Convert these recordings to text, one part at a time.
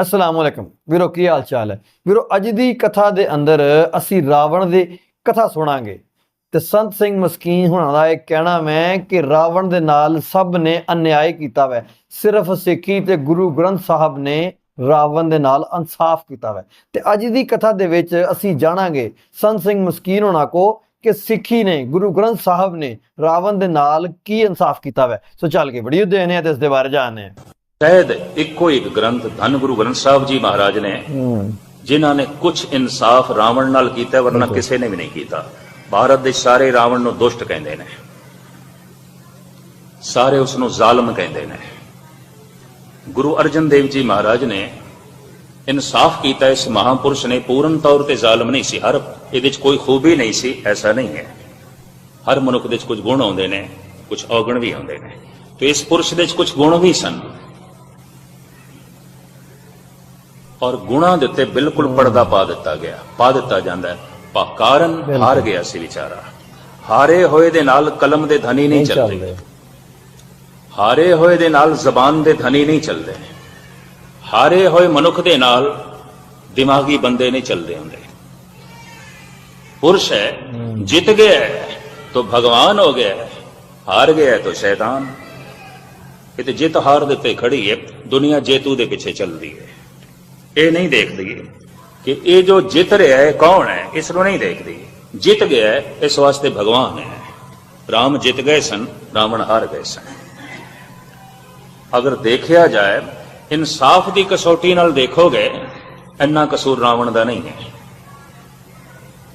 ਅਸਲਾਮ ਵਾਲੇਕਮ ਵੀਰੋ, ਕੀ ਹਾਲ ਚਾਲ ਹੈ? ਵੀਰੋ, ਅੱਜ ਦੀ ਕਥਾ ਦੇ ਅੰਦਰ ਅਸੀਂ ਰਾਵਣ ਦੀ ਕਥਾ ਸੁਣਾਂਗੇ। ਤੇ ਸੰਤ ਸਿੰਘ ਮਸਕੀਨ ਹੁਣਾਂ ਦਾ ਇਹ ਕਹਿਣਾ ਮੈਂ ਕਿ ਰਾਵਣ ਦੇ ਨਾਲ ਸਭ ਨੇ ਅਨਿਆਏ ਕੀਤਾ ਵੈ। ਸਿਰਫ ਸਿੱਖੀ ਤੇ ਗੁਰੂ ਗ੍ਰੰਥ ਸਾਹਿਬ ਨੇ ਰਾਵਣ ਦੇ ਨਾਲ ਇਨਸਾਫ ਕੀਤਾ ਵੈ। ਤੇ ਅੱਜ ਦੀ ਕਥਾ ਦੇ ਵਿੱਚ ਅਸੀਂ ਜਾਣਾਂਗੇ ਸੰਤ ਸਿੰਘ ਮਸਕੀਨ ਹੁਣਾਂ ਕੋ ਕਿ ਸਿੱਖੀ ਨੇ, ਗੁਰੂ ਗ੍ਰੰਥ ਸਾਹਿਬ ਨੇ ਰਾਵਣ ਦੇ ਨਾਲ ਕੀ ਇਨਸਾਫ ਕੀਤਾ ਵੈ। ਸੋ ਚੱਲ ਕੇ ਵੀਡੀਓ ਦੇਖਨੇ ਆ ਤੇ ਇਸ ਦੇ ਬਾਰੇ ਜਾਣਨੇ ਆ ਸ਼ਾਇਦ ਇੱਕੋ ਇੱਕ ਗ੍ਰੰਥ ਧੰਨ ਗੁਰੂ ਗ੍ਰੰਥ ਸਾਹਿਬ ਜੀ ਮਹਾਰਾਜ ਨੇ ਜਿਨ੍ਹਾਂ ਨੇ ਕੁਝ ਇਨਸਾਫ ਰਾਵਣ ਨਾਲ ਕੀਤਾ ਵਰਨਾ ਕਿਸੇ ਨੇ ਵੀ ਨਹੀਂ ਕੀਤਾ। ਭਾਰਤ ਦੇ ਸਾਰੇ ਰਾਵਣ ਨੂੰ ਦੁਸ਼ਟ ਕਹਿੰਦੇ ਨੇ। ਸਾਰੇ ਉਸ ਨੂੰ ਜ਼ਾਲਮ ਕਹਿੰਦੇ ਨੇ। ਗੁਰੂ ਅਰਜਨ ਦੇਵ ਜੀ ਮਹਾਰਾਜ ਨੇ ਇਨਸਾਫ ਕੀਤਾ ਇਸ ਮਹਾਪੁਰਸ਼ ਨੇ ਪੂਰਨ ਤੌਰ ਤੇ ਜ਼ਾਲਮ ਨਹੀਂ ਸੀ। ਹਰ ਇਹਦੇ ਵਿੱਚ ਕੋਈ ਖੂਬੀ ਨਹੀਂ ਸੀ ਐਸਾ ਨਹੀਂ ਹੈ। ਹਰ ਮਨੁੱਖ ਦੇ ਵਿੱਚ ਕੁਝ ਗੁਣ ਆਉਂਦੇ ਨੇ ਕੁਝ ਔਗਣ ਵੀ ਆਉਂਦੇ ਨੇ। ਤੇ ਇਸ ਪੁਰਸ਼ ਦੇ ਵਿੱਚ ਕੁਝ ਗੁਣ ਵੀ ਸਨ। ਔਰ ਗੁਣਾ ਦੇ ਉੱਤੇ ਬਿਲਕੁਲ ਪਰਦਾ ਪਾ ਦਿੱਤਾ ਗਿਆ ਪਾ ਦਿੱਤਾ ਜਾਂਦਾ ਪਾ ਕਾਰਨ ਹਾਰ ਗਿਆ ਸੀ ਵਿਚਾਰਾ। ਹਾਰੇ ਹੋਏ ਦੇ ਨਾਲ ਕਲਮ ਦੇ ਧਨੀ ਨਹੀਂ ਚੱਲਦੇ। ਹਾਰੇ ਹੋਏ ਦੇ ਨਾਲ ਜ਼ਬਾਨ ਦੇ ਧਨੀ ਨਹੀਂ ਚੱਲਦੇ। ਹਾਰੇ ਹੋਏ ਮਨੁੱਖ ਦੇ ਨਾਲ ਦਿਮਾਗੀ ਬੰਦੇ ਨਹੀਂ ਚੱਲਦੇ ਹੁੰਦੇ। ਪੁਰਸ਼ ਹੈ ਜਿੱਤ ਗਿਆ ਤਾਂ ਭਗਵਾਨ ਹੋ ਗਿਆ ਹਾਰ ਗਿਆ ਹੈ ਤਾਂ ਸ਼ੈਤਾਨ। ਇਹ ਤੇ ਜਿੱਤ ਹਾਰ ਦੇ ਤੇ ਖੜੀ ਹੈ। ਦੁਨੀਆ ਜੇਤੂ ਦੇ ਪਿੱਛੇ ਚੱਲਦੀ ਹੈ। ਇਹ ਨਹੀਂ ਦੇਖਦੀ ਕਿ ਇਹ ਜੋ ਜਿੱਤ ਰਿਹਾ ਹੈ, ਕੌਣ ਹੈ, ਇਸ ਨੂੰ ਨਹੀਂ ਦੇਖਦੀ। ਜਿੱਤ ਗਿਆ ਇਸ ਵਾਸਤੇ ਭਗਵਾਨ ਹੈ। ਰਾਮ ਜਿੱਤ ਗਏ ਸਨ, ਰਾਵਣ ਹਾਰ ਗਏ ਸਨ। ਅਗਰ ਦੇਖਿਆ ਜਾਏ, ਇਨਸਾਫ ਦੀ ਕਸੌਟੀ ਨਾਲ ਦੇਖੋਗੇ, ਇੰਨਾ ਕਸੂਰ ਰਾਵਣ ਦਾ ਨਹੀਂ ਹੈ।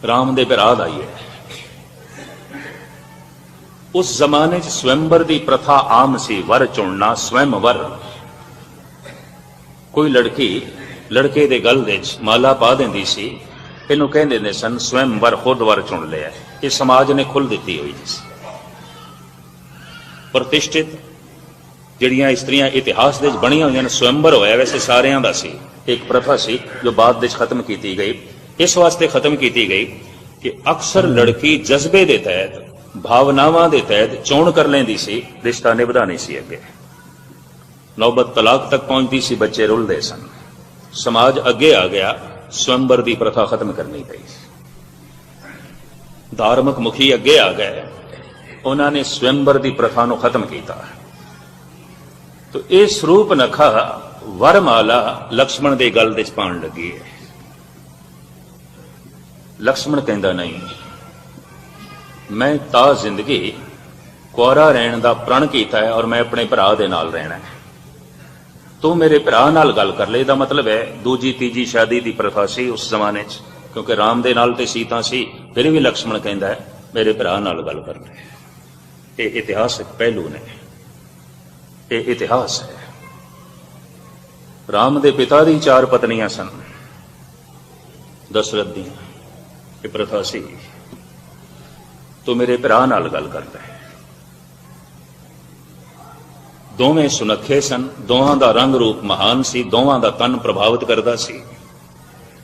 ਰਾਮ ਦੇ ਭਰਾ ਦਾ ਹੀ। ਹੈ ਉਸ ਜ਼ਮਾਨੇ 'ਚ ਸਵੰਬਰ ਦੀ ਪ੍ਰਥਾ ਆਮ ਸੀ, ਵਰ ਚੁਣਨਾ ਸਵੰਵਰ ਕੋਈ ਲੜਕੀ ਲੜਕੇ ਦੇ ਗਲ ਵਿੱਚ ਮਾਲਾ ਪਾ ਦਿੰਦੀ ਸੀ। ਇਹਨੂੰ ਕਹਿੰਦੇ ਨੇ, ਸਨ ਸਵੰਵਰ ਖੁਦ ਵਰ ਚੁਣ ਲਿਆ। ਇਹ ਸਮਾਜ ਨੇ ਖੁੱਲ ਦਿੱਤੀ ਹੋਈ ਸੀ। ਪ੍ਰਤਿਸ਼ਠਿਤ ਜਿਹੜੀਆਂ ਇਸਤਰੀਆਂ ਇਤਿਹਾਸ ਦੇ ਵਿੱਚ ਬਣੀਆਂ ਹੋਈਆਂ ਨੇ, ਸਵੰਬਰ ਹੋਇਆ ਵੈਸੇ ਸਾਰਿਆਂ ਦਾ ਸੀ। ਇੱਕ ਪ੍ਰਥਾ ਸੀ ਜੋ ਬਾਅਦ ਵਿੱਚ ਖਤਮ ਕੀਤੀ ਗਈ। ਇਸ ਵਾਸਤੇ ਖਤਮ ਕੀਤੀ ਗਈ ਕਿ ਅਕਸਰ ਲੜਕੀ ਜਜ਼ਬੇ ਦੇ ਤਹਿਤ, ਭਾਵਨਾਵਾਂ ਦੇ ਤਹਿਤ ਚੋਣ ਕਰ ਲੈਂਦੀ ਸੀ। ਰਿਸ਼ਤਾ ਨਿਭਦਾ ਨਹੀਂ ਸੀ ਅੱਗੇ। ਨੌਬਤ ਤਲਾਕ ਤੱਕ ਪਹੁੰਚਦੀ ਸੀ, ਬੱਚੇ ਰੁੱਲਦੇ ਸਨ। ਸਮਾਜ ਅੱਗੇ ਆ ਗਿਆ, ਸਵੰਬਰ ਦੀ ਪ੍ਰਥਾ ਖਤਮ ਕਰਨੀ ਪਈ। ਧਾਰਮਿਕ ਮੁਖੀ ਅੱਗੇ ਆ ਗਏ। ਉਹਨਾਂ ਨੇ ਸਵੰਬਰ ਦੀ ਪ੍ਰਥਾ ਨੂੰ ਖਤਮ ਕੀਤਾ। ਤੋ ਇਹ ਸਰੂਪ ਨਖਾ ਵਰਮਾਲਾ ਲਕਸ਼ਮਣ ਦੇ ਗਲ ਦੇ ਚ ਪਾਉਣ ਲੱਗੀ ਹੈ ਲਕਸ਼ਮਣ ਕਹਿੰਦਾ, ਨਹੀਂ, ਮੈਂ ਤਾਂ ਜ਼ਿੰਦਗੀ ਕੁਆਰਾ ਰਹਿਣ ਦਾ ਪ੍ਰਣ ਕੀਤਾ ਹੈ ਔਰ ਮੈਂ ਆਪਣੇ ਭਰਾ ਦੇ ਨਾਲ ਰਹਿਣਾ ਹੈ। ਤੂੰ ਮੇਰੇ ਭਰਾ ਨਾਲ ਗੱਲ ਕਰ ਲੈ, ਇਹਦਾ ਮਤਲਬ ਹੈ ਦੂਜੀ, ਤੀਜੀ ਸ਼ਾਦੀ ਦੀ ਪ੍ਰਥਾ ਸੀ ਉਸ ਜ਼ਮਾਨੇ 'ਚ, ਕਿਉਂਕਿ ਰਾਮ ਦੇ ਨਾਲ ਤੇ ਸੀਤਾ ਸੀ, ਫਿਰ ਵੀ ਲਕਸ਼ਮਣ ਕਹਿੰਦਾ ਹੈ, ਮੇਰੇ ਭਰਾ ਨਾਲ ਗੱਲ ਕਰ ਲੈ। ਇਹ ਇਤਿਹਾਸਕ ਪਹਿਲੂ ਨੇ। ਇਹ ਇਤਿਹਾਸ ਹੈ। ਰਾਮ ਦੇ ਪਿਤਾ ਦੀ ਚਾਰ ਪਤਨੀਆਂ ਸਨ। ਦਸ਼ਰਥ ਦੀਆਂ, ਇਹ ਪ੍ਰਥਾ ਸੀ। ਤੂੰ ਮੇਰੇ ਭਰਾ ਨਾਲ ਗੱਲ ਕਰਦਾ ਲੈ। ਦੋਵੇਂ ਸੁਨੱਖੇ ਸਨ ਦੋਹਾਂ ਦਾ ਰੰਗ ਰੂਪ ਮਹਾਨ ਸੀ ਦੋਹਾਂ ਦਾ ਤਨ ਪ੍ਰਭਾਵਿਤ ਕਰਦਾ ਸੀ।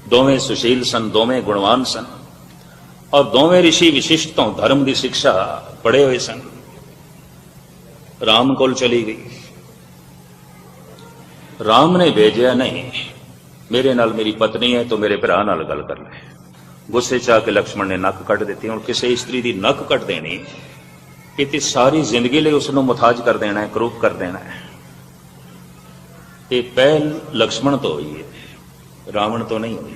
ਦੋਵੇਂ ਸੁਸ਼ੀਲ ਸਨ, ਦੋਵੇਂ ਗੁਣਵਾਨ ਸਨ। ਔਰ ਦੋਵੇਂ ઋષਿ ਵਿਸ਼ਿਸ਼ਟ ਤੋਂ ਧਰਮ ਦੀ ਸਿੱਖਿਆ ਪੜ੍ਹੇ ਹੋਏ ਸਨ। ਰਾਮ ਕੋਲ ਚਲੀ ਗਈ। ਰਾਮ ਨੇ ਭੇਜਿਆ, ਨਹੀਂ, ਮੇਰੇ ਨਾਲ ਮੇਰੀ ਪਤਨੀ ਹੈ, ਤੂੰ ਮੇਰੇ ਭਰਾ ਨਾਲ ਗੱਲ ਕਰ ਲੈ। ਗੁੱਸੇ ਚ ਆ ਕੇ ਲਕਸ਼ਮਣ ਨੇ ਨੱਕ ਕੱਟ ਦਿੱਤੀ। ਹੁਣ ਕਿਸੇ ਇਸਤਰੀ ਦੀ ਨੱਕ ਕੱਟ ਦੇਣੀ ਇਹ ਤੇ ਸਾਰੀ ਜ਼ਿੰਦਗੀ ਲਈ ਉਸ ਨੂੰ ਮੁਤਾਜ ਕਰ ਦੇਣਾ ਹੈ ਕਰੂਪ ਕਰ ਦੇਣਾ ਹੈ। ਇਹ ਪਹਿਲ ਲਕਸ਼ਮਣ ਤੋਂ ਹੋਈ ਹੈ, ਰਾਵਣ ਤੋਂ ਨਹੀਂ ਹੋਈ।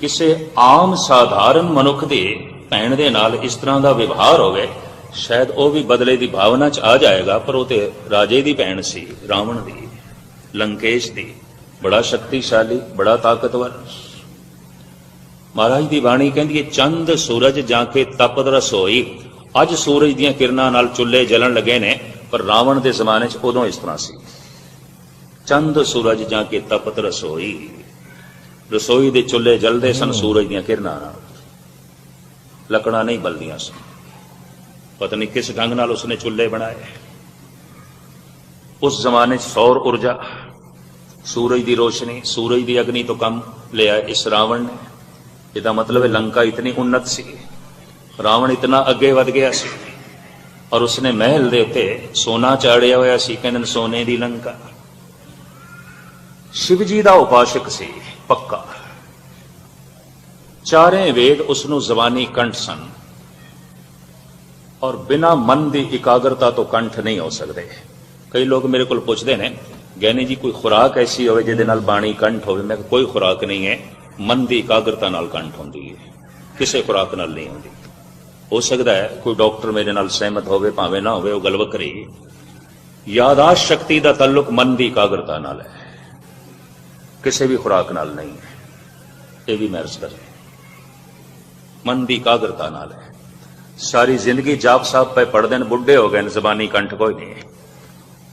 ਕਿਸੇ ਆਮ ਸਾਧਾਰਨ ਮਨੁੱਖ ਦੇ ਭੈਣ ਦੇ ਨਾਲ ਇਸ ਤਰ੍ਹਾਂ ਦਾ ਵਿਵਹਾਰ ਹੋਵੇ, ਸ਼ਾਇਦ ਉਹ ਵੀ ਬਦਲੇ ਦੀ ਭਾਵਨਾ ਚ ਆ ਜਾਏਗਾ, ਪਰ ਉਹ ਤੇ ਰਾਜੇ ਦੀ ਭੈਣ ਸੀ, ਰਾਵਣ ਦੀ, ਲੰਕੇਸ਼ ਦੀ। ਬੜਾ ਸ਼ਕਤੀਸ਼ਾਲੀ, ਬੜਾ ਤਾਕਤਵਰ। ਮਹਾਰਾਜ ਦੀ ਬਾਣੀ ਕਹਿੰਦੀ ਹੈ ਚੰਦ ਸੂਰਜ ਜਾਂ ਕੇ ਤਪਤ ਰਸੋਈ। ਅੱਜ ਸੂਰਜ ਦੀਆਂ ਕਿਰਨਾਂ ਨਾਲ ਚੁੱਲ੍ਹੇ ਜਲਣ ਲੱਗੇ ਨੇ ਪਰ ਰਾਵਣ ਦੇ ਜ਼ਮਾਨੇ 'ਚ ਉਦੋਂ ਇਸ ਤਰ੍ਹਾਂ ਸੀ। ਚੰਦ ਸੂਰਜ ਜਾਂ ਕੇ ਤਪਤ ਰਸੋਈ। ਰਸੋਈ ਦੇ ਚੁੱਲ੍ਹੇ ਜਲਦੇ ਸਨ ਸੂਰਜ ਦੀਆਂ ਕਿਰਨਾਂ ਨਾਲ। ਲੱਕੜਾਂ ਨਹੀਂ ਬਲਦੀਆਂ ਸਨ। ਪਤਾ ਨਹੀਂ ਕਿਸ ਢੰਗ ਨਾਲ ਉਸਨੇ ਚੁੱਲ੍ਹੇ ਬਣਾਏ। ਉਸ ਜ਼ਮਾਨੇ 'ਚ ਸੌਰ ਊਰਜਾ। ਸੂਰਜ ਦੀ ਰੋਸ਼ਨੀ ਸੂਰਜ ਦੀ ਅਗਨੀ ਤੋਂ ਕੰਮ ਲਿਆ ਇਸ ਰਾਵਣ ਨੇ। ਇਹਦਾ ਮਤਲਬ ਹੈ ਲੰਕਾ ਇਤਨੀ ਉન્નਤ ਸੀ, ਰਾਵਣ ਇਤਨਾ ਅੱਗੇ ਵਧ ਗਿਆ ਸੀ, ਔਰ ਉਸਨੇ ਮਹਿਲ ਦੇ ਉੱਤੇ ਸੋਨਾ ਚਾੜਿਆ ਹੋਇਆ ਸੀ, ਕਹਿੰਦੇ ਨੇ ਸੋਨੇ ਦੀ ਲੰਕਾ। ਸ਼ਿਵ ਜੀ ਦਾ ਉਪਾਸ਼ਕ ਸੀ, ਪੱਕਾ। ਚਾਰੇ ਵੇਦ ਉਸ ਨੂੰ ਜ਼ਬਾਨੀ ਕੰਠ ਸਨ, ਔਰ ਬਿਨਾ ਮਨ ਦੀ ਇਕਾਗਰਤਾ ਤੋਂ ਕੰਠ ਨਹੀਂ ਹੋ ਸਕਦੇ। ਕਈ ਲੋਕ ਮੇਰੇ ਕੋਲ ਪੁੱਛਦੇ ਨੇ ਗਿਆਨੀ ਜੀ ਕੋਈ ਖੁਰਾਕ ਐਸੀ ਹੋਵੇ ਜਿਹਦੇ ਨਾਲ ਬਾਣੀ ਕੰਠ ਹੋਵੇ? ਮੈਂ ਕਿਹਾ, ਕੋਈ ਖੁਰਾਕ ਨਹੀਂ ਹੈ। ਮਨ ਦੀ ਇਕਾਗਰਤਾ ਨਾਲ ਕੰਠ ਹੁੰਦੀ ਹੈ। ਕਿਸੇ ਖੁਰਾਕ ਨਾਲ ਨਹੀਂ ਹੁੰਦੀ। ਹੋ ਸਕਦਾ ਹੈ ਕੋਈ ਡਾਕਟਰ ਮੇਰੇ ਨਾਲ ਸਹਿਮਤ ਹੋਵੇ, ਭਾਵੇਂ ਨਾ ਹੋਵੇ, ਉਹ ਗੱਲ ਵੱਖਰੀ ਯਾਦਾਸ਼ਤ ਸ਼ਕਤੀ ਦਾ ਤਾਲੁਕ ਮਨ ਦੀ ਇਕਾਗਰਤਾ ਨਾਲ ਹੈ। ਕਿਸੇ ਵੀ ਖੁਰਾਕ ਨਾਲ ਨਹੀਂ ਹੈ। ਇਹ ਵੀ ਮੈਰਜ਼ ਕਰੇ ਮਨ ਦੀ ਇਕਾਗਰਤਾ ਨਾਲ ਹੈ। ਸਾਰੀ ਜ਼ਿੰਦਗੀ ਜਾਪ ਸਾਹਿਬ ਪੈ ਪੜਦੇ ਨੇ, ਬੁੱਢੇ ਹੋ ਗਏ ਨੇ, ਜ਼ਬਾਨੀ ਕੰਠ ਕੋਈ ਨਹੀਂ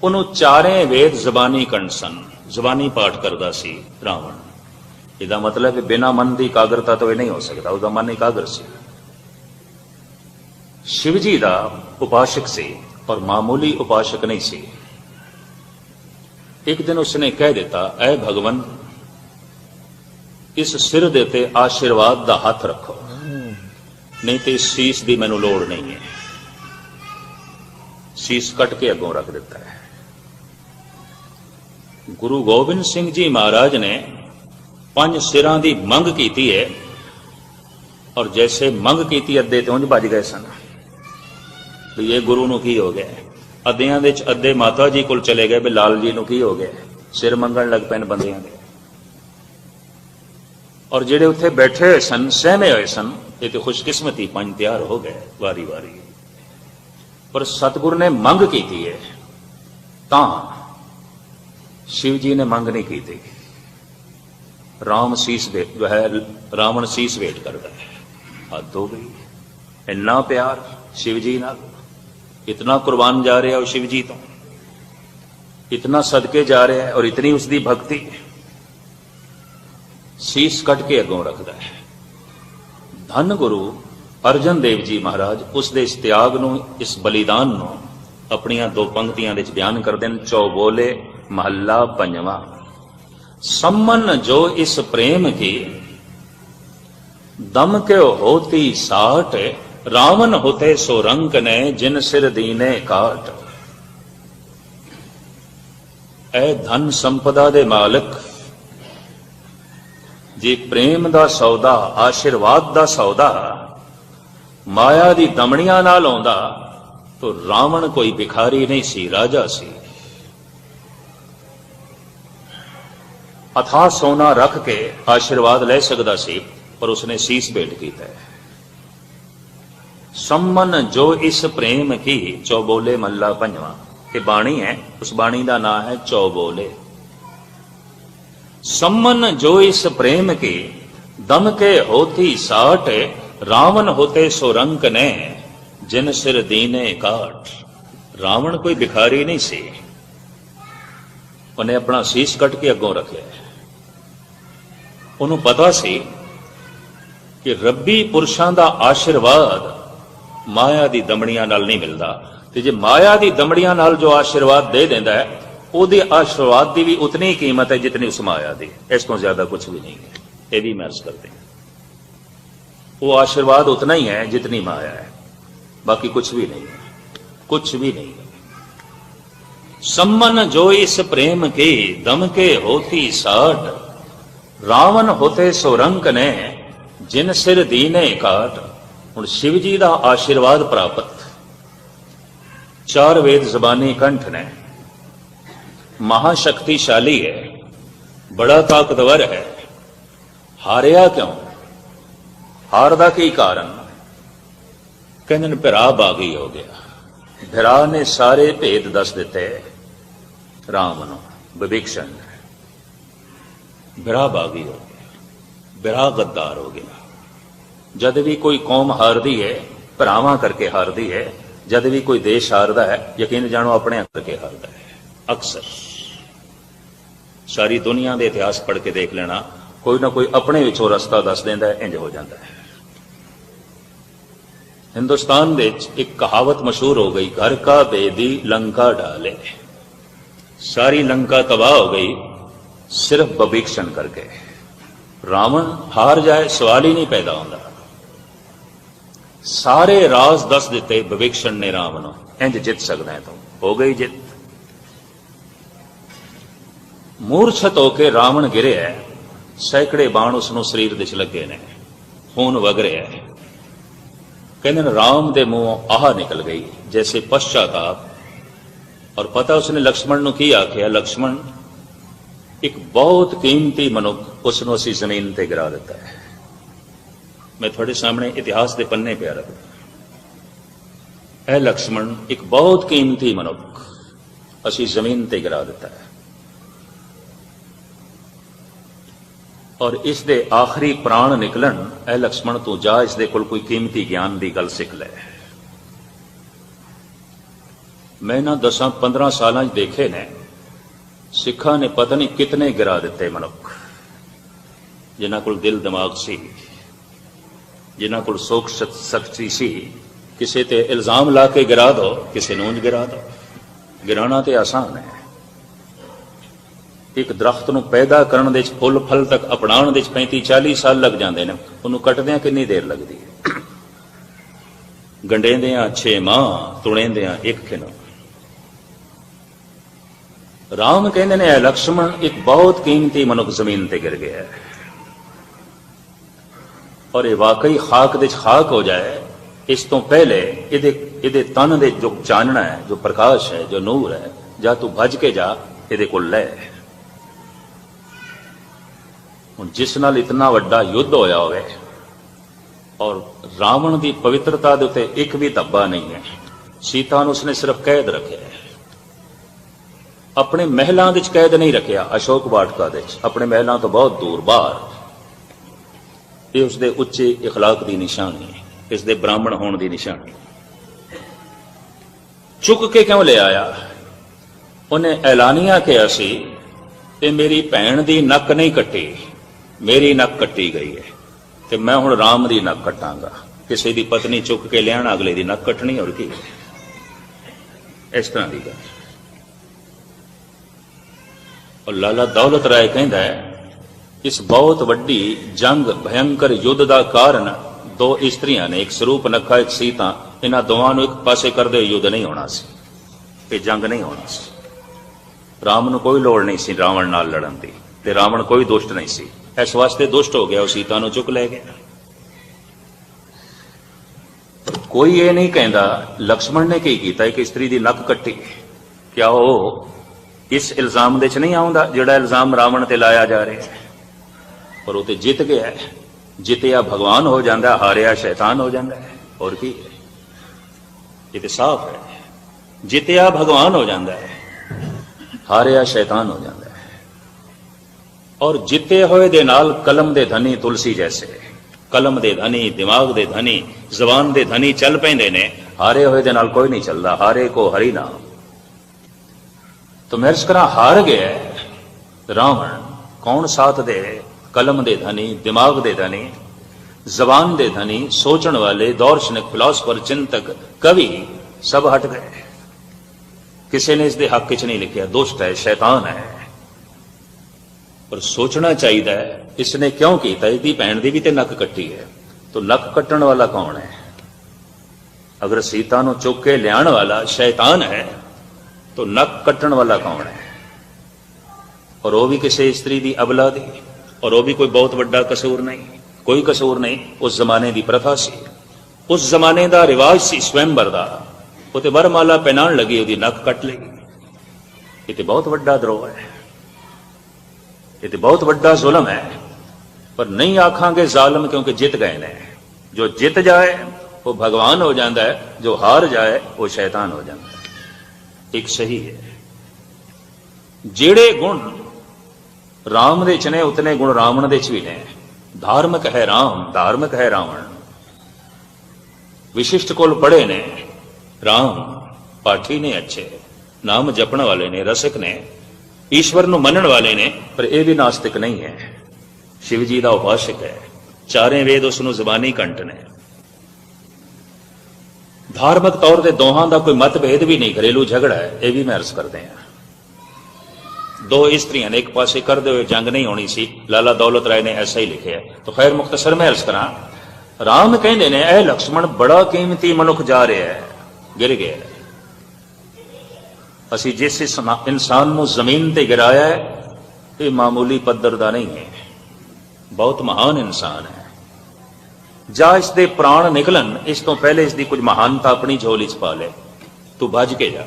ਉਹਨੂੰ ਚਾਰੇ ਵੇਦ ਜ਼ਬਾਨੀ ਕੰਠ ਸਨ। ਜ਼ਬਾਨੀ ਪਾਠ ਕਰਦਾ ਸੀ ਰਾਵਣ। ਇਹਦਾ ਮਤਲਬ ਹੈ ਬਿਨਾ ਮਨ ਦੀ ਇਕਾਗਰਤਾ ਤੋਂ ਇਹ ਨਹੀਂ ਹੋ ਸਕਦਾ, ਉਹਦਾ ਮਨ ਇਕਾਗਰ ਸੀ। ਸ਼ਿਵ ਜੀ ਦਾ ਉਪਾਸ਼ਕ ਸੀ ਔਰ ਮਾਮੂਲੀ ਉਪਾਸ਼ਕ ਨਹੀਂ ਸੀ। ਇੱਕ ਦਿਨ ਉਸਨੇ ਕਹਿ ਦਿੱਤਾ, ਐ ਭਗਵਨ, ਇਸ ਸਿਰ ਦੇ ਤੇ ਆਸ਼ੀਰਵਾਦ ਦਾ ਹੱਥ ਰੱਖੋ। ਨਹੀਂ ਤੇ ਇਸ ਸੀਸ ਦੀ ਮੈਨੂੰ ਲੋੜ ਨਹੀਂ ਹੈ। ਸੀਸ ਕੱਟ ਕੇ ਅੱਗੋਂ ਰੱਖ ਦਿੱਤਾ ਹੈ। ਗੁਰੂ ਗੋਬਿੰਦ ਸਿੰਘ ਜੀ ਮਹਾਰਾਜ ਨੇ ਪੰਜ ਸਿਰਾਂ ਦੀ ਮੰਗ ਕੀਤੀ ਹੈ ਔਰ ਜੈਸੇ ਮੰਗ ਕੀਤੀ ਅੱਧੇ ਤੇ ਉਂਝ ਭੱਜ ਗਏ ਸਨ। ਵੀ ਇਹ ਗੁਰੂ ਨੂੰ ਕੀ ਹੋ ਗਿਆ? ਅੱਧਿਆਂ ਦੇ ਚ ਅੱਧੇ ਮਾਤਾ ਜੀ ਕੋਲ ਚਲੇ ਗਏ ਵੀ ਲਾਲ ਜੀ ਨੂੰ ਕੀ ਹੋ ਗਿਆ? ਸਿਰ ਮੰਗਣ ਲੱਗ ਪੈਣ ਬੰਦਿਆਂ ਦੇ। ਔਰ ਜਿਹੜੇ ਉੱਥੇ ਬੈਠੇ ਹੋਏ ਸਨ, ਸਹਿਮੇ ਹੋਏ ਸਨ, ਇਹ ਤੇ ਖੁਸ਼ਕਿਸਮਤੀ ਪੰਜ ਤਿਆਰ ਹੋ ਗਏ ਵਾਰੀ ਵਾਰੀ। ਪਰ ਸਤਿਗੁਰ ਨੇ ਮੰਗ ਕੀਤੀ ਹੈ ਤਾਂ ਸ਼ਿਵ ਜੀ ਨੇ ਮੰਗ ਨਹੀਂ ਕੀਤੀ। ਰਾਮ ਸੀਸ ਦੇ, ਜੋ ਹੈ, ਰਾਵਣ ਸੀਸ ਵੇਟ ਕਰਦਾ ਹੈ। ਹੱਦ ਹੋ ਗਈ ਇੰਨਾ ਪਿਆਰ ਸ਼ਿਵ ਜੀ ਨਾਲ। ਇਤਨਾ ਕੁਰਬਾਨ ਜਾ ਰਿਹਾ ਉਹ ਸ਼ਿਵ ਜੀ ਤੋਂ। ਇਤਨਾ ਸਦਕੇ ਜਾ ਰਿਹਾ ਹੈ ਔਰ ਇਤਨੀ ਉਸ ਦੀ ਭਗਤੀ ਸੀਸ ਕੱਟ ਕੇ ਅੱਗੋਂ ਰੱਖਦਾ ਹੈ। ਧੰਨ ਗੁਰੂ ਅਰਜਨ ਦੇਵ ਜੀ ਮਹਾਰਾਜ, ਉਸ ਦੇ ਇਸ ਤਿਆਗ ਨੂੰ, ਇਸ ਬਲੀਦਾਨ ਨੂੰ, ਆਪਣੀਆਂ ਦੋ ਪੰਕਤੀਆਂ ਵਿੱਚ ਬਿਆਨ ਕਰਦੇ ਨੇ ਚੌਬੋਲੇ ਮਹੱਲਾ ਪੰਜਵਾਂ। ਸੰਮਨ ਜੋ ਇਸ ਪ੍ਰੇਮ ਕੀ, ਦਮ ਕੇ ਹੋਤੀ ਸਾਟ ਰਾਵਨ ਹੋਤੇ ਸੋ ਰੰਕ ਨੇ, ਜਿਨ ਸਿਰ ਦੀਨੇ ਕਾਟ। ਐ ਧਨ ਸੰਪਦਾ ਦੇ ਮਾਲਕ, ਜੇ ਪ੍ਰੇਮ ਦਾ ਸੌਦਾ, ਆਸ਼ੀਰਵਾਦ ਦਾ ਸੌਦਾ, ਮਾਇਆ ਦੀ ਦਮਣੀਆਂ ਨਾਲ ਆਉਂਦਾ, ਤਾਂ ਰਾਵਣ ਕੋਈ ਭਿਖਾਰੀ ਨਹੀਂ ਸੀ, ਰਾਜਾ ਸੀ। ਅਥਾ ਸੋਨਾ ਰੱਖ ਕੇ ਆਸ਼ੀਰਵਾਦ ਲੈ ਸਕਦਾ ਸੀ, ਪਰ ਉਸਨੇ ਸੀਸ ਭੇਟ ਕੀਤਾ। ਸੰਮਨ ਜੋ ਇਸ ਪ੍ਰੇਮ ਕੀ, ਚੌਬੋਲੇ ਮੱਲਾ ਪੰਜਵਾ। ਇਹ ਬਾਣੀ ਹੈ, ਉਸ ਬਾਣੀ ਦਾ ਨਾਮ ਹੈ ਚੌਬੋਲੇ। ਸੰਮਨ ਜੋ ਇਸ ਪ੍ਰੇਮ ਕੀ, ਦਮ ਕੇ ਹੋਤੀ ਸਾਠ ਰਾਵਣ ਹੋਤੇ ਸੋਰੰਕ ਨੇ, ਜਿਨ ਸਿਰ ਦੀਨੇ ਕਾਟ ਰਾਵਣ ਕੋਈ ਬਿਖਾਰੀ ਨਹੀਂ ਸੀ। ਉਹਨੇ ਆਪਣਾ ਸੀਸ ਕੱਟ ਕੇ ਅੱਗੋਂ ਰੱਖਿਆ ਉਹਨੂੰ ਪਤਾ ਸੀ ਕਿ ਰੱਬੀ ਪੁਰਸ਼ਾਂ ਦਾ ਆਸ਼ੀਰਵਾਦ ਮਾਇਆ ਦੀ ਦਮੜੀਆਂ ਨਾਲ ਨਹੀਂ ਮਿਲਦਾ ਤੇ ਜੇ ਮਾਇਆ ਦੀ ਦਮੜੀਆਂ ਨਾਲ ਜੋ ਆਸ਼ੀਰਵਾਦ ਦੇ ਦਿੰਦਾ ਹੈ ਉਹਦੇ ਆਸ਼ੀਰਵਾਦ ਦੀ ਵੀ ਉਤਨੀ ਹੀ ਕੀਮਤ ਹੈ ਜਿਤਨੀ ਉਸ ਮਾਇਆ ਦੀ ਇਸ ਤੋਂ ਜ਼ਿਆਦਾ ਕੁਝ ਵੀ ਨਹੀਂ ਹੈ ਇਹ ਵੀ ਮਹਿਰਸ ਕਰਦੇ ਹਾਂ ਉਹ ਆਸ਼ੀਰਵਾਦ ਉਤਨਾ ਹੀ ਹੈ ਜਿਤਨੀ ਮਾਇਆ ਹੈ ਬਾਕੀ ਕੁਝ ਵੀ ਨਹੀਂ ਹੈ ਕੁਝ ਵੀ ਨਹੀਂ ਹੈ सम्मन जो इस प्रेम के दम के होती साठ ਰਾਵਣ ਹੋਤੇ ਸੋਰੰਕ ਨੇ ਜਿਨ ਸਿਰ ਦੀਨੇ ਕਾਟ ਹੁਣ ਸ਼ਿਵ ਜੀ ਦਾ ਆਸ਼ੀਰਵਾਦ ਪ੍ਰਾਪਤ। ਚਾਰ ਵੇਦ ਜ਼ਬਾਨੀ ਕੰਠ ਨੇ। ਮਹਾ ਸ਼ਕਤੀਸ਼ਾਲੀ ਹੈ, ਬੜਾ ਤਾਕਤਵਰ ਹੈ। ਹਾਰਿਆ ਕਿਉਂ? ਹਾਰ ਦਾ ਕੀ ਕਾਰਨ? ਕਹਿੰਦੇ ਨੇ, ਭਰਾ ਬਾਗੀ ਹੋ ਗਿਆ। ਭਰਾ ਨੇ ਸਾਰੇ ਭੇਦ ਦੱਸ ਦਿੱਤੇ ਰਾਮ ਨੂੰ ਵਿਭੀਸ਼ਣ ਬਿਰਾ ਬਾਗੀ ਹੋ ਗਿਆ ਭਰਾ ਗੱਦਾਰ ਹੋ ਗਿਆ। ਜਦ ਵੀ ਕੋਈ ਕੌਮ ਹਾਰਦੀ ਹੈ, ਭਰਾਵਾਂ ਕਰਕੇ ਹਾਰਦੀ ਹੈ, ਜਦ ਵੀ ਕੋਈ ਦੇਸ਼ ਹਾਰਦਾ ਹੈ, ਯਕੀਨ ਜਾਣੋ ਆਪਣੇ ਕਰਕੇ ਹਾਰਦਾ ਹੈ। ਅਕਸਰ ਸਾਰੀ ਦੁਨੀਆ ਦੇ ਇਤਿਹਾਸ ਪੜ੍ਹ ਕੇ ਦੇਖ ਲੈਣਾ, ਕੋਈ ਨਾ ਕੋਈ ਆਪਣੇ ਵਿੱਚੋਂ ਰਸਤਾ ਦੱਸ ਦਿੰਦਾ ਹੈ, ਇੰਜ ਹੋ ਜਾਂਦਾ ਹੈ। ਹਿੰਦੁਸਤਾਨ ਵਿੱਚ ਇੱਕ ਕਹਾਵਤ ਮਸ਼ਹੂਰ ਹੋ ਗਈ, ਘਰ ਕਾ ਬੇਦੀ ਲੰਕਾ ਡਾਲੇ। ਸਾਰੀ ਲੰਕਾ ਤਬਾਹ ਹੋ ਗਈ ਸਿਰਫ ਬਭੀਕਸ਼ਣ ਕਰਕੇ। ਰਾਵਣ ਹਾਰ ਜਾਏ, ਸਵਾਲ ਹੀ ਨਹੀਂ ਪੈਦਾ ਹੁੰਦਾ। ਸਾਰੇ ਰਾਜ਼ ਦੱਸ ਦਿੱਤੇ ਵਿਵੇਕਸ਼ਣ ਨੇ ਰਾਮ ਨੂੰ, ਇੰਜ ਜਿੱਤ ਸਕਦਾ ਹੈ ਤੂੰ। ਹੋ ਗਈ ਜਿੱਤ। ਮੂਰਛਤ ਹੋ ਕੇ ਰਾਵਣ ਗਿਰਿਆ ਸੈਂਕੜੇ ਬਾਣ ਉਸ ਨੂੰ ਸਰੀਰ ਦੇ ਚ ਲੱਗੇ ਨੇ। ਖੂਨ ਵਗ ਰਿਹਾ ਹੈ। ਕਹਿੰਦੇ ਨੇ, ਰਾਮ ਦੇ ਮੂੰਹੋਂ ਆਹ ਨਿਕਲ ਗਈ, ਜੈਸੇ ਪਛਤਾਤਾਪ ਔਰ ਪਤਾ ਉਸਨੇ ਲਕਸ਼ਮਣ ਨੂੰ ਕੀ ਆਖਿਆ? ਲਕਸ਼ਮਣ ਇੱਕ ਬਹੁਤ ਕੀਮਤੀ ਮਨੁੱਖ ਉਸ ਨੂੰ ਅਸੀਂ ਜ਼ਮੀਨ ਤੇ ਗਿਰਾ ਦਿੱਤਾ ਹੈ। ਮੈਂ ਤੁਹਾਡੇ ਸਾਹਮਣੇ ਇਤਿਹਾਸ ਦੇ ਪੰਨੇ ਪਿਆ ਰੱਖਦਾ ਇਹ ਲਕਸ਼ਮਣ ਇੱਕ ਬਹੁਤ ਕੀਮਤੀ ਮਨੁੱਖ ਅਸੀਂ ਜ਼ਮੀਨ ਤੇ ਗਿਰਾ ਦਿੱਤਾ ਹੈ। ਔਰ ਇਸ ਦੇ ਆਖਰੀ ਪ੍ਰਾਣ ਨਿਕਲਣ ਇਹ ਲਕਸ਼ਮਣ ਤੋਂ ਜਾ ਇਸ ਦੇ ਕੋਲ ਕੋਈ ਕੀਮਤੀ ਗਿਆਨ ਦੀ ਗੱਲ ਸਿੱਖ ਲੈ। ਮੈਂ ਨਾ 10 15 ਸਾਲਾਂ 'ਚ ਦੇਖੇ ਨੇ ਸਿੱਖਾਂ ਨੇ ਪਤਾ ਨਹੀਂ ਕਿਤਨੇ ਗਿਰਾ ਦਿੱਤੇ ਮਨੁੱਖ। ਜਿਨ੍ਹਾਂ ਕੋਲ ਦਿਲ ਦਿਮਾਗ ਸੀ, ਜਿਨ੍ਹਾਂ ਕੋਲ ਸੋਖ ਸ਼ਕ- ਸ਼ਕਤੀ ਸੀ, ਕਿਸੇ ਤੇ ਇਲਜ਼ਾਮ ਲਾ ਕੇ ਗਿਰਾ ਦੋ, ਕਿਸੇ ਨੂੰ ਗਿਰਾ ਦੋ। ਗਿਰਾਣਾ ਤੇ ਆਸਾਨ ਹੈ। ਇੱਕ ਦਰਖਤ ਨੂੰ ਪੈਦਾ ਕਰਨ ਦੇ ਵਿੱਚ ਫੁੱਲ ਫਲ ਤੱਕ ਅਪਣਾਉਣ ਦੇ ਵਿੱਚ 35 40 ਸਾਲ ਲੱਗ ਜਾਂਦੇ ਨੇ। ਉਹਨੂੰ ਕੱਟਦਿਆਂ ਕਿੰਨੀ ਦੇਰ ਲੱਗਦੀ ਹੈ? ਗੰਡੇਂਦਿਆਂ 6 ਮਾਹ, ਤੁਣੇਂਦਿਆਂ ਇੱਕ ਖਿਨ ਰਾਮ ਕਹਿੰਦੇ ਨੇ ਇਹ ਲਕਸ਼ਮਣ, ਇੱਕ ਬਹੁਤ ਕੀਮਤੀ ਮਨੁੱਖ ਜ਼ਮੀਨ ਤੇ ਗਿਰ ਗਿਆ ਹੈ। ਔਰ ਇਹ ਵਾਕਈ ਖਾਕ ਦੇ ਖਾਕ ਹੋ ਜਾਏ, ਇਸ ਤੋਂ ਪਹਿਲੇ ਇਹਦੇ ਇਹਦੇ ਤਨ ਦੇ ਜੋ ਚਾਨਣਾ ਹੈ, ਜੋ ਪ੍ਰਕਾਸ਼ ਹੈ, ਜੋ ਨੂਰ ਹੈ, ਜਾਂ ਤੂੰ ਭੱਜ ਕੇ ਜਾ, ਇਹਦੇ ਕੋਲ ਲੈ। ਹੁਣ ਜਿਸ ਨਾਲ ਇਤਨਾ ਵੱਡਾ ਯੁੱਧ ਹੋਇਆ ਹੋਵੇ, ਔਰ ਰਾਵਣ ਦੀ ਪਵਿੱਤਰਤਾ ਦੇ ਉੱਤੇ ਇੱਕ ਵੀ ਧੱਬਾ ਨਹੀਂ ਹੈ, ਸੀਤਾ ਨੂੰ ਉਸਨੇ ਸਿਰਫ ਕੈਦ ਰੱਖਿਆ ਹੈ। ਆਪਣੇ ਮਹਿਲਾਂ ਦੇ ਵਿੱਚ ਕੈਦ ਨਹੀਂ ਰੱਖਿਆ ਅਸ਼ੋਕ ਵਾਟਕਾ ਦੇ ਵਿੱਚ ਆਪਣੇ ਮਹਿਲਾਂ ਤੋਂ ਬਹੁਤ ਦੂਰ ਬਾਹਰ ਇਹ ਉਸਦੇ ਉੱਚੇ اخلاق ਦੀ ਨਿਸ਼ਾਨੀ ਹੈ ਇਸ ਦੇ ਬ੍ਰਾਹਮਣ ਹੋਣ ਦੀ ਨਿਸ਼ਾਨੀ ਚੁੱਕ ਕੇ ਕਿਉਂ ਲੈ ਆਇਆ ਉਹਨੇ ਐਲਾਨੀਆ ਕਿਹਾ ਸੀ ਤੇ ਮੇਰੀ ਭੈਣ ਦੀ ਨੱਕ ਨਹੀਂ ਕੱਟੀ ਮੇਰੀ ਨੱਕ ਕੱਟੀ ਗਈ ਹੈ ਤੇ ਮੈਂ ਹੁਣ ਰਾਮ ਦੀ ਨੱਕ ਕੱਟਾਂਗਾ ਕਿਸੇ ਦੀ ਪਤਨੀ ਚੁੱਕ ਕੇ ਲਿਆਣਾ ਅਗਲੇ ਦੀ ਨੱਕ ਕੱਟਣੀ ਹੋਰ ਕੀ ਇਸ ਤਰ੍ਹਾਂ ਦੀ ਗੱਲ ਔਰ ਲਾਲਾ ਦੌਲਤ ਰਾਏ ਕਹਿੰਦਾ ਹੈ, ਇਸ ਬਹੁਤ ਵੱਡੀ ਜੰਗ ਭਯੰਕਰ ਯੁੱਧ ਦਾ ਕਾਰਨ ਦੋ ਇਸਤਰੀਆਂ ਨੇ ਇੱਕ ਸਰੂਪ ਨਖਾ, ਇੱਕ ਸੀਤਾ, ਇਹਨਾਂ ਦੋਵਾਂ ਨੂੰ ਇੱਕ ਪਾਸੇ ਕਰਦੇ ਯੁੱਧ ਨਹੀਂ ਹੋਣਾ ਸੀ ਇਹ ਜੰਗ ਨਹੀਂ ਹੋਣਾ ਸੀ। ਰਾਮ ਨੂੰ ਕੋਈ ਲੋੜ ਨਹੀਂ ਸੀ ਰਾਵਣ ਨਾਲ ਲੜਨ ਦੀ ਤੇ ਰਾਵਣ ਕੋਈ ਦੁਸ਼ਟ ਨਹੀਂ ਸੀ। ਇਸ ਵਾਸਤੇ ਦੁਸ਼ਟ ਹੋ ਗਿਆ, ਉਹ ਸੀਤਾ ਨੂੰ ਚੁੱਕ ਲੈ ਗਿਆ। ਕੋਈ ਇਹ ਨਹੀਂ ਕਹਿੰਦਾ, ਲਕਸ਼ਮਣ ਨੇ ਕੀ ਕੀਤਾ? ਇੱਕ ਇਸਤਰੀ ਦੀ ਨੱਕ ਕੱਟੀ। ਕਿਆ ਉਹ ਇਸ ਇਲਜ਼ਾਮ ਦੇ ਚ ਨਹੀਂ ਆਉਂਦਾ ਜਿਹੜਾ ਇਲਜ਼ਾਮ ਰਾਵਣ ਤੇ ਲਾਇਆ ਜਾ ਰਿਹਾ ਹੈ। ਪਰ ਉਹ ਤੇ ਜਿੱਤ ਗਿਆ ਹੈ। ਜਿੱਤਿਆ ਭਗਵਾਨ ਹੋ ਜਾਂਦਾ, ਹਾਰਿਆ ਸ਼ੈਤਾਨ ਹੋ ਜਾਂਦਾ ਹੈ। ਹੋਰ ਕੀ ਹੈ? ਇਹ ਤੇ ਸਾਫ਼ ਹੈ। ਜਿੱਤਿਆ ਭਗਵਾਨ ਹੋ ਜਾਂਦਾ ਹੈ। ਹਾਰਿਆ ਸ਼ੈਤਾਨ ਹੋ ਜਾਂਦਾ ਹੈ। ਔਰ ਜਿੱਤੇ ਹੋਏ ਦੇ ਨਾਲ ਕਲਮ ਦੇ ਧਨੀ ਤੁਲਸੀ ਜੈਸੇ ਕਲਮ ਦੇ ਧਨੀ, ਦਿਮਾਗ ਦੇ ਧਨੀ, ਜ਼ਬਾਨ ਦੇ ਧਨੀ ਚੱਲ ਪੈਂਦੇ ਨੇ। ਹਾਰੇ ਹੋਏ ਦੇ ਨਾਲ ਕੋਈ ਨਹੀਂ ਚੱਲਦਾ। ਹਾਰੇ ਕੋ ਹਰੀ ਨਾਮ। तो मैं अर्ज करा हार गया रावण कौन साथ दे कलम दे धनी दिमाग दे धनी जबान दे धनी सोचण वाले दार्शनिक फिलोसफर चिंतक कवि सब हट गए किसी ने इसके हक च नहीं लिखा दुष्ट है शैतान है पर सोचना चाहिए इसने क्यों किया इसकी भैन की भी तो नक कट्टी है तो नक कट्टण वाला कौन है अगर सीता नु चुक के लियाण वाला शैतान है तो नक कट्टण वाला कौन है और वो भी किसी स्त्री ਦੀ ਅਬਲਾ ਦੀ ਔਰ ਉਹ ਵੀ ਕੋਈ ਬਹੁਤ ਵੱਡਾ ਕਸੂਰ ਨਹੀਂ ਕੋਈ ਕਸੂਰ ਨਹੀਂ ਉਸ ਜ਼ਮਾਨੇ ਦੀ ਪ੍ਰਥਾ ਸੀ ਉਸ ਜ਼ਮਾਨੇ ਦਾ ਰਿਵਾਜ ਸੀ ਸਵੈੰਬਰ ਦਾ ਉਹ ਤੇ ਵਰਮਾਲਾ ਪਹਿਨਾਉਣ ਲੱਗੀ ਉਹਦੀ ਨੱਕ ਕੱਟ ਲਈ ਇਹ ਤੇ ਬਹੁਤ ਵੱਡਾ ਦਰੋਹ ਹੈ ਇਹ ਤੇ ਬਹੁਤ ਵੱਡਾ ਜ਼ੁਲਮ ਹੈ ਪਰ ਨਹੀਂ ਆਖਾਂਗੇ ਜ਼ਾਲਮ ਕਿਉਂਕਿ ਜਿੱਤ ਗਏ ਨੇ ਜੋ ਜਿੱਤ ਜਾਏ ਉਹ ਭਗਵਾਨ ਹੋ ਜਾਂਦਾ ਹੈ ਜੋ ਹਾਰ ਜਾਏ ਉਹ ਸ਼ੈਤਾਨ ਹੋ ਜਾਂਦਾ ਹੈ ਇੱਕ ਸਹੀ ਹੈ। ਜਿਹੜੇ ਗੁਣ ਰਾਮ ਦੇ ਚ ਨੇ, ਉਤਨੇ ਗੁਣ ਰਾਵਣ ਦੇ ਚ ਵੀ ਨੇ। ਧਾਰਮਿਕ ਹੈ ਰਾਮ, ਧਾਰਮਿਕ ਹੈ ਰਾਵਣ। ਵਿਸ਼ਿਸ਼ਟ ਕੋਲ ਪੜੇ ਨੇ ਰਾਮ, ਪਾਠੀ ਨੇ ਅੱਛੇ। ਨਾਮ ਜਪਣ ਵਾਲੇ ਨੇ, ਰਸਿਕ ਨੇ। ਈਸ਼ਵਰ ਨੂੰ ਮੰਨਣ ਵਾਲੇ ਨੇ, ਪਰ ਇਹ ਵੀ ਨਾਸਤਿਕ ਨਹੀਂ ਹੈ। ਸ਼ਿਵ ਜੀ ਦਾ ਉਪਾਸ਼ਕ ਹੈ। ਚਾਰੇ ਵੇਦ ਉਸ ਨੂੰ ਜ਼ਬਾਨੀ ਕੰਟ ਨੇ। ਧਾਰਮਿਕ ਤੌਰ ਤੇ ਦੋਹਾਂ ਦਾ ਕੋਈ ਮਤਭੇਦ ਵੀ ਨਹੀਂ, ਘਰੇਲੂ ਝਗੜਾ ਹੈ, ਇਹ ਵੀ ਮੈਂ ਅਰਜ਼ ਕਰਦੇ ਹਾਂ। ਦੋ ਇਸਤਰੀਆਂ ਨੇ ਇੱਕ ਪਾਸੇ ਕਰਦੇ ਹੋਏ ਜੰਗ ਨਹੀਂ ਹੋਣੀ ਸੀ, ਲਾਲਾ ਦੌਲਤ ਰਾਏ ਨੇ ਐਸਾ ਹੀ ਲਿਖਿਆ ਤਾਂ ਖੈਰ ਮੁਖਤਸਰ ਮੈਂ ਅਰਜ਼ ਕਰਾਂ, ਰਾਮ ਕਹਿੰਦੇ ਨੇ, ਇਹ ਲਕਸ਼ਮਣ ਬੜਾ ਕੀਮਤੀ ਮਨੁੱਖ ਜਾ ਰਿਹਾ ਹੈ। ਗਿਰ ਗਿਆ ਅਸੀਂ ਜਿਸ ਇਨਸਾਨ ਨੂੰ ਜ਼ਮੀਨ ਤੇ ਗਿਰਾਇਆ ਹੈ, ਇਹ ਮਾਮੂਲੀ ਪੱਧਰ ਦਾ ਨਹੀਂ ਹੈ। ਬਹੁਤ ਮਹਾਨ ਇਨਸਾਨ ਹੈ। ਜਾਂ ਇਸ ਦੇ ਪ੍ਰਾਣ ਨਿਕਲਣ, ਇਸ ਤੋਂ ਪਹਿਲੇ ਇਸ ਦੀ ਕੁਝ ਮਹਾਨਤਾ ਆਪਣੀ ਝੋਲੀ 'ਚ ਪਾ ਲੈ। ਤੂੰ ਭੱਜ ਕੇ ਜਾ।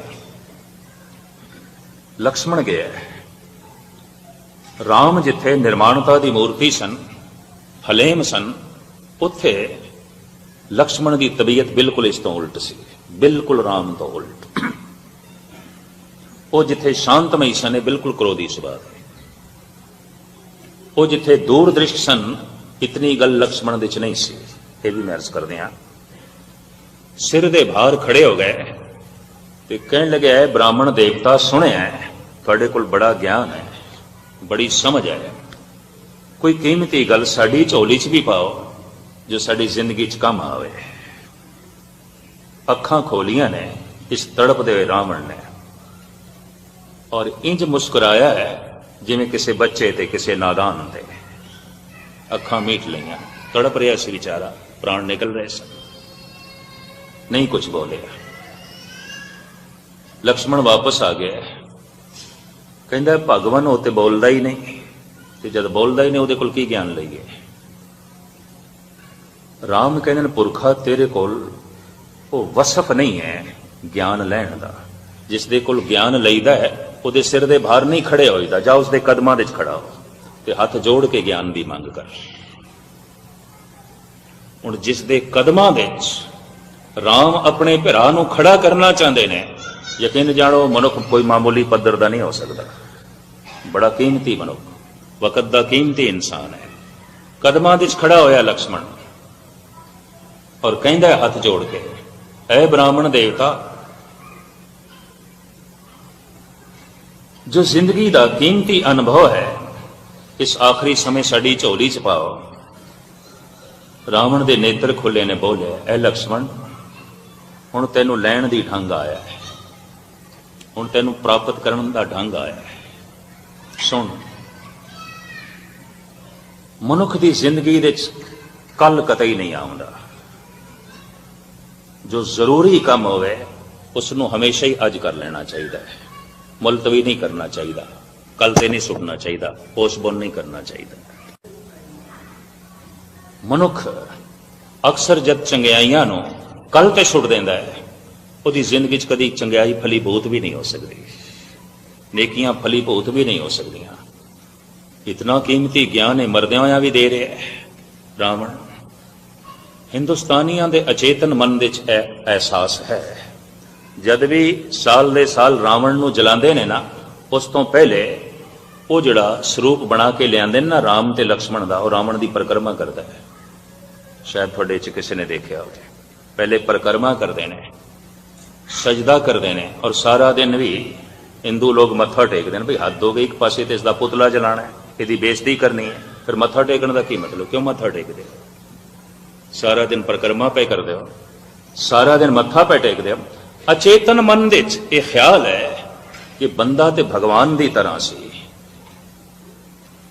ਲਕਸ਼ਮਣ ਗਿਆ ਰਾਮ ਜਿੱਥੇ ਨਿਰਮਾਣਤਾ ਦੀ ਮੂਰਤੀ ਸਨ, ਹਲੇਮ ਸਨ, ਉੱਥੇ ਲਕਸ਼ਮਣ ਦੀ ਤਬੀਅਤ ਬਿਲਕੁਲ ਇਸ ਤੋਂ ਉਲਟ ਸੀ। ਬਿਲਕੁਲ ਰਾਮ ਤੋਂ ਉਲਟ। ਉਹ ਜਿੱਥੇ ਸ਼ਾਂਤਮਈ ਸਨ, ਇਹ ਬਿਲਕੁਲ ਕ੍ਰੋਧੀ ਸੁਭਾਅ ਉਹ ਜਿੱਥੇ ਦੂਰਦ੍ਰਿਸ਼ਟ ਸਨ, ਇਤਨੀ ਗੱਲ ਲਕਸ਼ਮਣ ਦੇ ਚ ਨਹੀਂ ਸੀ। ਇਹ ਵੀ ਮੈਂ ਅਰਜ਼ ਕਰਦੇ ਹਾਂ। ਸਿਰ ਦੇ ਭਾਰ ਖੜੇ ਹੋ ਗਏ ਤੇ ਕਹਿਣ ਲੱਗਿਆ ਹੈ ਬ੍ਰਾਹਮਣ ਦੇਵਤਾ ਸੁਣਿਆ ਹੈ, ਤੁਹਾਡੇ ਕੋਲ ਬੜਾ ਗਿਆਨ ਹੈ ਬੜੀ ਸਮਝ ਹੈ। ਕੋਈ ਕੀਮਤੀ ਗੱਲ ਸਾਡੀ ਝੋਲੀ 'ਚ ਵੀ ਪਾਓ ਜੋ ਸਾਡੀ ਜ਼ਿੰਦਗੀ 'ਚ ਕੰਮ ਆਵੇ। ਅੱਖਾਂ ਖੋਲੀਆਂ ਨੇ ਇਸ ਤੜਪਦੇ ਹੋਏ ਰਾਵਣ ਨੇ ਔਰ ਇੰਜ ਮੁਸਕਰਾਇਆ ਹੈ ਜਿਵੇਂ ਕਿਸੇ ਬੱਚੇ ਤੇ ਕਿਸੇ ਨਾਦਾਨ ਤੇ ਅੱਖਾਂ ਮੀਟ ਲਈਆਂ ਤੜਪ ਰਿਹਾ ਸੀ ਵਿਚਾਰਾ। प्राण निकल रहे सब। नहीं कुछ बोले ਲక్ష్మణ ਵਾਪਸ ਆ ਗਿਆ ਕਹਿੰਦਾ ਭਗਵਾਨ ਉਹ ਤੇ ਬੋਲਦਾ ਹੀ ਨਹੀਂ ਤੇ ਜਦ ਬੋਲਦਾ ਹੀ ਨਹੀਂ ਉਹਦੇ ਕੋਲ ਕੀ ਗਿਆਨ ਲਈਏ ਰਾਮ ਕਹਿੰਦੇ ਨੇ ਪੁਰਖਾ ਤੇਰੇ ਕੋਲ ਉਹ ਵਸਫ ਨਹੀਂ ਹੈ ਗਿਆਨ ਲੈਣ ਦਾ ਜਿਸ ਦੇ ਕੋਲ ਗਿਆਨ ਲਈਦਾ ਹੈ ਉਹਦੇ ਸਿਰ ਦੇ ਭਾਰ ਨਹੀਂ ਖੜੇ ਹੋਈਦਾ ਜਾਂ ਉਸਦੇ ਕਦਮਾਂ ਦੇ ਵਿੱਚ ਖੜਾ ਹੋ ਤੇ ਹੱਥ ਜੋੜ ਕੇ ਗਿਆਨ ਦੀ ਮੰਗ ਕਰ ਹੁਣ ਜਿਸ ਦੇ ਕਦਮਾਂ ਵਿੱਚ ਰਾਮ ਆਪਣੇ ਭਰਾ ਨੂੰ ਖੜਾ ਕਰਨਾ ਚਾਹੁੰਦੇ ਨੇ, ਯਕੀਨ ਜਾਣੋ, ਮਨੁੱਖ ਕੋਈ ਮਾਮੂਲੀ ਪੱਧਰ ਦਾ ਨਹੀਂ ਹੋ ਸਕਦਾ। ਬੜਾ ਕੀਮਤੀ ਮਨੁੱਖ, ਵਕਤ ਦਾ ਕੀਮਤੀ ਇਨਸਾਨ ਹੈ। ਕਦਮਾਂ ਵਿੱਚ ਖੜਾ ਹੋਇਆ ਲక్ష్మణ ਔਰ ਕਹਿੰਦਾ ਹੱਥ ਜੋੜ ਕੇ, ਐ ਬ੍ਰਾਹਮਣ ਦੇਵਤਾ, ਜੋ ਜ਼ਿੰਦਗੀ ਦਾ ਕੀਮਤੀ ਅਨੁਭਵ ਹੈ, ਇਸ ਆਖਰੀ ਸਮੇਂ ਸਾਡੀ ਝੋਲੀ ਚ ਪਾਓ। ਰਾਵਣ ਦੇ ਨੇਤਰ ਖੁੱਲੇ ਨੇ ਬੋਲਿਆ ਐ ਲਕਸ਼ਮਣ, ਹੁਣ ਤੈਨੂੰ ਲੈਣ ਦੀ ਢੰਗ ਆਇਆ ਹੈ। ਹੁਣ ਤੈਨੂੰ ਪ੍ਰਾਪਤ ਕਰਨ ਦਾ ਢੰਗ ਆਇਆ ਹੈ। ਸੁਣ, ਮਨੁੱਖ ਦੀ ਜ਼ਿੰਦਗੀ ਦੇ ਵਿੱਚ ਕੱਲ ਕਤਈ ਨਹੀਂ ਆਉਂਦਾ। ਜੋ ਜ਼ਰੂਰੀ ਕੰਮ ਹੋਵੇ ਉਸ ਨੂੰ ਹਮੇਸ਼ਾ ਹੀ ਅੱਜ ਕਰ ਲੈਣਾ ਚਾਹੀਦਾ ਹੈ। ਮੁਲਤਵੀ ਨਹੀਂ ਕਰਨਾ ਚਾਹੀਦਾ। ਕੱਲ ਤੇ ਨਹੀਂ ਸੁਣਨਾ ਚਾਹੀਦਾ। ਪੋਸਟਪੋਨ ਨਹੀਂ ਕਰਨਾ ਚਾਹੀਦਾ। ਮਨੁੱਖ ਅਕਸਰ ਜਦ ਚੰਗਿਆਈਆਂ ਨੂੰ ਕੱਲ ਤੇ ਛੁੱਟ ਦਿੰਦਾ ਹੈ, ਉਹਦੀ ਜ਼ਿੰਦਗੀ 'ਚ ਕਦੀ ਚੰਗਿਆਈ ਫਲੀ ਬਹੁਤ ਵੀ ਨਹੀਂ ਹੋ ਸਕਦੀ, ਨੇਕੀਆਂ ਫਲੀ ਬਹੁਤ ਵੀ ਨਹੀਂ ਹੋ ਸਕਦੀਆਂ। ਇਤਨਾ ਕੀਮਤੀ ਗਿਆਨ ਇਹ ਮਰਦਿਆਂ ਹੋਇਆਂ ਵੀ ਦੇ ਰਿਹਾ ਹੈ। ਰਾਵਣ, ਹਿੰਦੁਸਤਾਨੀਆਂ ਦੇ ਅਚੇਤਨ ਮਨ ਵਿੱਚ ਇਹ ਅਹਿਸਾਸ ਹੈ। ਜਦ ਵੀ ਸਾਲ ਦੇ ਸਾਲ ਰਾਵਣ ਨੂੰ ਜਲਾਉਂਦੇ ਨੇ ਨਾ, ਉਸ ਤੋਂ ਪਹਿਲੇ ਉਹ ਜਿਹੜਾ ਸਰੂਪ ਬਣਾ ਕੇ ਲਿਆਂਦੇ ਨੇ ਨਾ ਰਾਮ ਤੇ ਲਕਸ਼ਮਣ ਦਾ, ਉਹ ਰਾਵਣ ਦੀ ਪਰਕਰਮਾ ਕਰਦਾ ਹੈ। ਸ਼ਾਇਦ ਤੁਹਾਡੇ ਚ ਕਿਸੇ ਨੇ ਦੇਖਿਆ ਹੋਵੇ। ਪਹਿਲੇ ਪਰਿਕਰਮਾ ਕਰਦੇ ਨੇ, ਸਜਦਾ ਕਰਦੇ ਨੇ ਔਰ ਸਾਰਾ ਦਿਨ ਵੀ ਹਿੰਦੂ ਲੋਕ ਮੱਥਾ ਟੇਕਦੇ ਨੇ, ਵੀ ਹੱਦ ਹੋ ਗਈ, ਇੱਕ ਪਾਸੇ ਤੇ ਇਸ ਦਾ ਪੁਤਲਾ ਜਲਾਣਾ ਹੈ, ਇਹਦੀ ਬੇਇੱਜ਼ਤੀ ਕਰਨੀ ਹੈ, ਫਿਰ ਮੱਥਾ ਟੇਕਣ ਦਾ ਕੀ ਮਤਲਬ, ਕਿਉਂ ਮੱਥਾ ਟੇਕਦੇ ਹੋ? ਸਾਰਾ ਦਿਨ ਪਰਿਕਰਮਾ ਪੈ ਕਰਦੇ ਹੋ, ਸਾਰਾ ਦਿਨ ਮੱਥਾ ਪੈ ਟੇਕਦੇ ਹੋ। ਅਚੇਤਨ ਮਨ ਦੇ ਵਿੱਚ ਇਹ ਖਿਆਲ ਹੈ ਕਿ ਬੰਦਾ ਤੇ ਭਗਵਾਨ ਦੀ ਤਰ੍ਹਾਂ ਸੀ।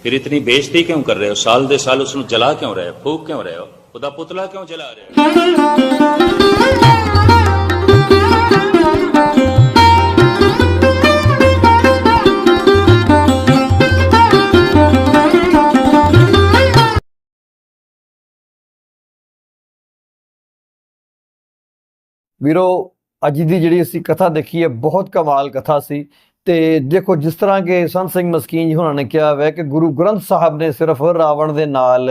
ਫਿਰ ਇਤਨੀ ਬੇਇੱਜ਼ਤੀ ਕਿਉਂ ਕਰ ਰਹੇ ਹੋ? ਸਾਲ ਦੇ ਸਾਲ ਉਸ ਨੂੰ ਜਲਾ ਕਿਉਂ ਰਹੇ ਹੋ? ਫੂਕ ਕਿਉਂ ਰਹੇ ਹੋ? ਉਹਦਾ ਪੁਤਲਾ ਕਿਉਂ ਜਲਾ ਰਿਹਾ ਵੀਰੋ ਅੱਜ ਦੀ ਜਿਹੜੀ ਅਸੀਂ ਕਥਾ ਦੇਖੀ ਹੈ, ਬਹੁਤ ਕਮਾਲ ਕਥਾ ਸੀ। ਤੇ ਦੇਖੋ, ਜਿਸ ਤਰ੍ਹਾਂ ਕਿ ਸੰਤ ਸਿੰਘ ਮਸਕੀਨ ਜੀ ਹੁਣਾਂ ਨੇ ਕਿਹਾ ਹੋਇਆ ਕਿ ਗੁਰੂ ਗ੍ਰੰਥ ਸਾਹਿਬ ਨੇ ਸਿਰਫ ਰਾਵਣ ਦੇ ਨਾਲ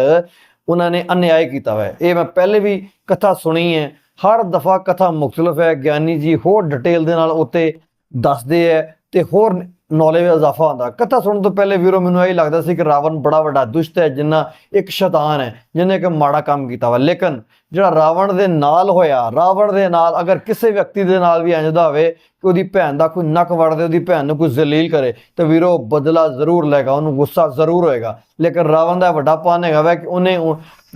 ਉਹਨਾਂ ਨੇ ਅਨਿਆਏ ਕੀਤਾ ਹੋਇਆ ਇਹ ਮੈਂ ਪਹਿਲੇ ਵੀ ਕਥਾ ਸੁਣੀ ਹੈ। ਹਰ ਦਫਾ ਕਥਾ ਮੁxtਲਫ ਹੈ। ਗਿਆਨੀ ਜੀ ਹੋਰ ਡਿਟੇਲ ਦੇ ਨਾਲ ਉੱਤੇ ਦੱਸਦੇ ਹੈ ਤੇ ਹੋਰ ਨੌਲੇਜ ਵਿੱਚ ਇਜ਼ਾਫਾ ਹੁੰਦਾ। ਕਥਾ ਸੁਣਨ ਤੋਂ ਪਹਿਲੇ ਵੀਰੋ, ਮੈਨੂੰ ਇਹ ਲੱਗਦਾ ਸੀ ਕਿ ਰਾਵਣ ਬੜਾ ਵੱਡਾ ਦੁਸ਼ਟ ਹੈ, ਜਿੰਨਾ ਇੱਕ ਸ਼ੈਤਾਨ ਹੈ ਜਿਹਨੇ ਕਿ ਮਾੜਾ ਕੰਮ ਕੀਤਾ ਵਾ। ਲੇਕਿਨ ਜਿਹੜਾ ਰਾਵਣ ਦੇ ਨਾਲ ਹੋਇਆ, ਰਾਵਣ ਦੇ ਨਾਲ ਅਗਰ ਕਿਸੇ ਵਿਅਕਤੀ ਦੇ ਨਾਲ ਵੀ ਇੰਝ ਦਾ ਹੋਵੇ ਕਿ ਉਹਦੀ ਭੈਣ ਦਾ ਕੋਈ ਨੱਕ ਵੜ ਦੇ, ਉਹਦੀ ਭੈਣ ਨੂੰ ਕੋਈ ਜ਼ਲੀਲ ਕਰੇ, ਤੇ ਵੀਰੋ, ਬਦਲਾ ਜ਼ਰੂਰ ਲਏਗਾ, ਉਹਨੂੰ ਗੁੱਸਾ ਜ਼ਰੂਰ ਹੋਏਗਾ। ਲੇਕਿਨ ਰਾਵਣ ਦਾ ਵੱਡਾ ਪਾਨ ਹੈਗਾ ਵਾ ਕਿ ਉਹਨੇ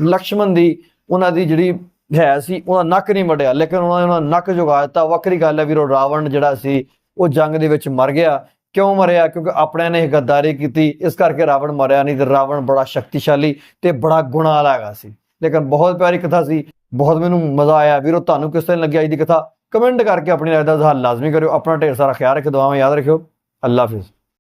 ਲਕਸ਼ਮਣ ਦੀ, ਉਹਨਾਂ ਦੀ ਜਿਹੜੀ ਹੈ ਸੀ, ਉਹਦਾ ਨੱਕ ਨਹੀਂ ਵੜਿਆ ਲੇਕਿਨ ਉਹਨਾਂ ਨੇ ਉਹਨਾਂ ਦਾ ਨੱਕ ਜੁਗਾ ਦਿੱਤਾ। ਵੱਖਰੀ ਗੱਲ ਹੈ ਵੀਰੋ, ਰਾਵਣ ਜਿਹੜਾ ਸੀ, ਉਹ ਜੰਗ ਦੇ ਵਿੱਚ ਮਰ ਗਿਆ। ਕਿਉਂ ਮਰਿਆ? ਕਿਉਂਕਿ ਆਪਣਿਆਂ ਨੇ ਇਹ ਗੱਦਾਰੀ ਕੀਤੀ। ਇਸ ਕਰਕੇ ਰਾਵਣ ਮਰਿਆ ਨਹੀਂ ਤੇ ਰਾਵਣ ਬੜਾ ਸ਼ਕਤੀਸ਼ਾਲੀ ਤੇ ਬੜਾ ਗੁਣਾ ਵਾਲਾ ਹੈਗਾ ਸੀ। ਲੇਕਿਨ ਬਹੁਤ ਪਿਆਰੀ ਕਥਾ ਸੀ। ਬਹੁਤ ਮੈਨੂੰ ਮਜ਼ਾ ਆਇਆ। ਵੀਰੋ, ਤੁਹਾਨੂੰ ਕਿਸ ਤਰ੍ਹਾਂ ਲੱਗਿਆ ਅੱਜ ਦੀ ਕਥਾ? ਕਮੈਂਟ ਕਰਕੇ ਆਪਣੀ ਰਾਏ ਦਾ ਇਜ਼ਹਾਰ ਲਾਜ਼ਮੀ ਕਰਿਓ। ਆਪਣਾ ਢੇਰ ਸਾਰਾ ਖਿਆਲ ਰੱਖਿਓ। ਦੁਆਵਾਂ ਯਾਦ ਰੱਖਿਓ। ਅੱਲਾ ਹਾਫਿਜ਼।